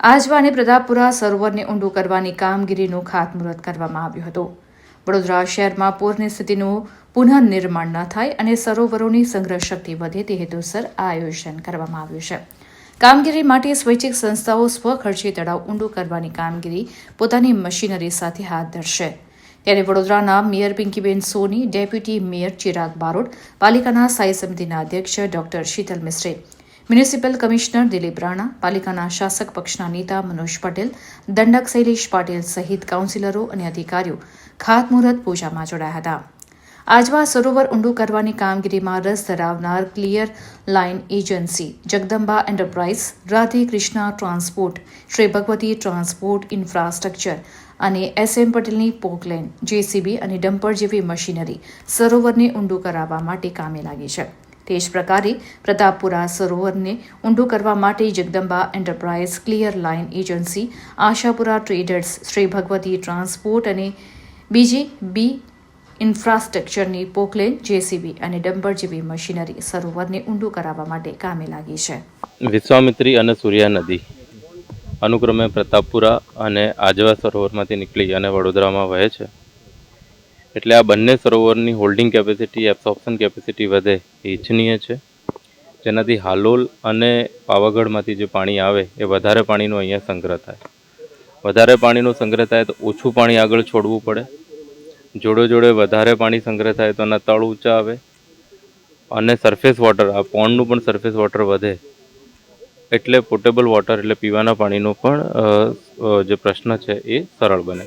આજવા અને પ્રતાપપુરા સરોવરને ઊંડું કરવાની કામગીરીનું ખાતમુહૂર્ત કરવામાં આવ્યું હતું. વડોદરા શહેરમાં પૂરની સ્થિતિનું પુનઃનિર્માણ ન થાય અને સરોવરોની સંગ્રહ શક્તિ વધે તે હેતુસર આ આયોજન કરવામાં આવ્યું છે. કામગીરી માટે સ્વૈચ્છિક સંસ્થાઓ સ્વખર્ચે તળાવ ઊંડું કરવાની કામગીરી પોતાની મશીનરી સાથે હાથ ધરશે. ત્યારે વડોદરાના mayor Pinkiben Soni, deputy mayor Chirag Barot, પાલિકાના સ્થાયી સમિતિના અધ્યક્ષ ડોક્ટર શીતલ મિશ્રે મ્યુનિસિપલ કમિશનર દિલીપ રાણા, પાલિકાના શાસક પક્ષના નેતા મનોજ પટેલ, દંડક શૈલેષ પાટીલ સહિત કાઉન્સિલરો અને અધિકારીઓ ખાતમુહૂર્ત પૂજામાં જોડાયા હતા. આજવા સરોવર ઊંડું કરવાની કામગીરીમાં રસ ધરાવનાર clear line agency Jagdamba enterprise Radhe Krishna transport Shri Bhagwati transport infrastructure અને એસએમ પટેલની પોકલેન જેસીબી અને ડમ્પર જેવી મશીનરી સરોવરને ઊંડું કરાવવા માટે કામે લાગી છે. તે જ પ્રકારે પ્રતાપપુરા સરોવરને ઊંડું કરવા માટે Jagdamba enterprise clear line agency Ashapura traders Shri Bhagwati transport અને બીજી બી ઇન્ફ્રાસ્ટ્રક્ચરની પોકલેન, જેસીબી અને ડમ્પર જેવી મશીનરી સરોવરને ઊંડું કરાવવા માટે કામે લાગી છે. વિશ્વામિત્રી અને સૂર્યા નદી, અનુક્રમે પ્રતાપપુરા અને આજવા સરોવરમાંથી નીકળી અને વડોદરામાં વહે છે. એટલે આ બંને સરોવરની હોલ્ડિંગ કેપેસિટી, એબ્સોર્પ્શન કેપેસિટી વધે એ ઇચ્છનીય છે. જેનાથી હાલોલ અને પાવાગઢમાંથી જે પાણી આવે એ વધારે પાણીનો અહીંયા સંગ્રહ થાય. વધારે પાણીનો સંગ્રહ થાય તો ઓછું પાણી આગળ છોડવું પડે. જોડે જોડે વધારે પાણી સંગ્રહ થાય તો એના તળ ઊંચા આવે અને સરફેસ વોટર આ પોન્ડનું પણ સરફેસ વોટર વધે. એટલે પોર્ટેબલ વોટર એટલે પીવાના પાણીનો પણ જે પ્રશ્ન છે એ સરળ બને.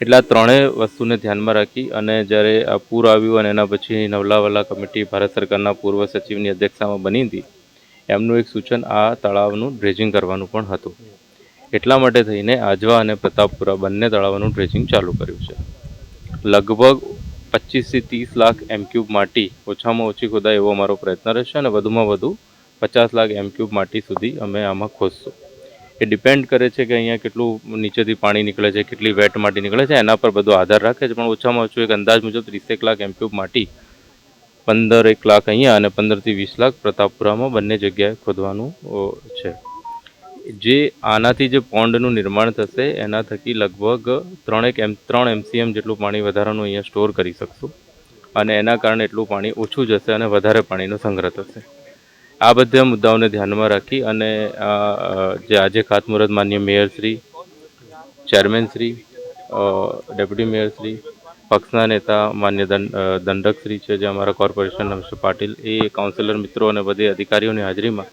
એટલે આ ત્રણેય વસ્તુને ધ્યાનમાં રાખી અને જ્યારે આ પૂર આવ્યું અને એના પછી નવલાવાલા કમિટી ભારત સરકારના પૂર્વ સચિવની અધ્યક્ષતામાં બની હતી, એમનું એક સૂચન આ તળાવનું ડ્રેજિંગ કરવાનું પણ હતું. એટલા માટે થઈને આજવા અને પ્રતાપપુરા બંને તળાવનું ડ્રેજિંગ ચાલુ કર્યું છે. લગભગ પચીસથી ત્રીસ લાખ એમ ક્યુબ માટી ઓછામાં ઓછી ખોદાય એવો અમારો પ્રયત્ન રહેશે અને વધુમાં વધુ પચાસ લાખ એમ ક્યુબ માટી સુધી અમે આમાં ખોદશું. એ ડિપેન્ડ કરે છે કે અહીંયા કેટલું નીચેથી પાણી નીકળે છે, કેટલી વેટ માટી નીકળે છે, એના પર બધો આધાર રાખે છે, પણ ઓછામાં ઓછું એક અંદાજ મુજબ ત્રીસેક લાખ એમ ક્યુબ માટી પંદર એક લાખ અહીંયા અને પંદરથી વીસ લાખ પ્રતાપપુરામાં બંને જગ્યાએ ખોદવાનું છે. જે આનાથી જે પોન્ડનું નિર્માણ થશે, એના થકી લગભગ ત્રણેક એમ, ત્રણ એમસીએમ જેટલું પાણી વધારાનું અહીંયા સ્ટોર કરી શકશું. અને એના કારણે એટલું પાણી ઓછું જશે અને વધારે પાણીનો સંગ્રહ થશે. આ બધા મુદ્દાઓને ધ્યાનમાં રાખી અને જે આજે ખાતમુહૂર્ત માન્ય મેયરશ્રી ચેરમેનશ્રી ડેપ્યુટી મેયરશ્રી પક્ષના નેતા માન્ય દંડ દંડકશ્રી છે જે અમારા કોર્પોરેશનના મિસ્ટર પાટીલ, એ કાઉન્સિલર મિત્રો અને બધે અધિકારીઓની હાજરીમાં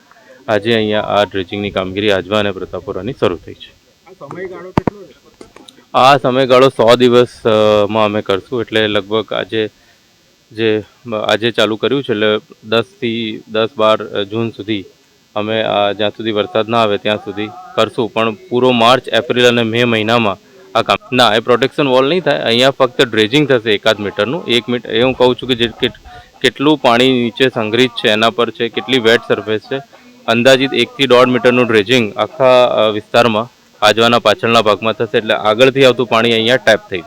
આજે અહીંયા આ ડ્રેજિંગની કામગીરી આજવા અને પ્રતાપપુરાની શરૂ થઈ છે. આ સમયગાળો સો દિવસમાં અમે કરશું એટલે લગભગ આજે જે આજે ચાલુ કર્યું છે એટલે દસથી દસ બાર જૂન સુધી અમે આ જ્યાં સુધી વરસાદ ના આવે ત્યાં સુધી કરશું. પણ પૂરો માર્ચ, એપ્રિલ અને મે મહિનામાં આ કામ ના, એ પ્રોટેક્શન વોલ નહીં થાય. અહીંયા ફક્ત ડ્રેજિંગ થશે એકાદ મીટરનું. એક મીટર એ હું કહું છું કે જે કેટ- કેટલું પાણી નીચે સંગ્રહિત છે, એના પર છે, કેટલી વેટ સરફેસ છે અંદાજિત એકથી દોઢ મીટરનું ડ્રેજિંગ આખા વિસ્તારમાં, આજવાના પાછળના ભાગમાં થશે. એટલે આગળથી આવતું પાણી અહીંયા ટેપ થઈ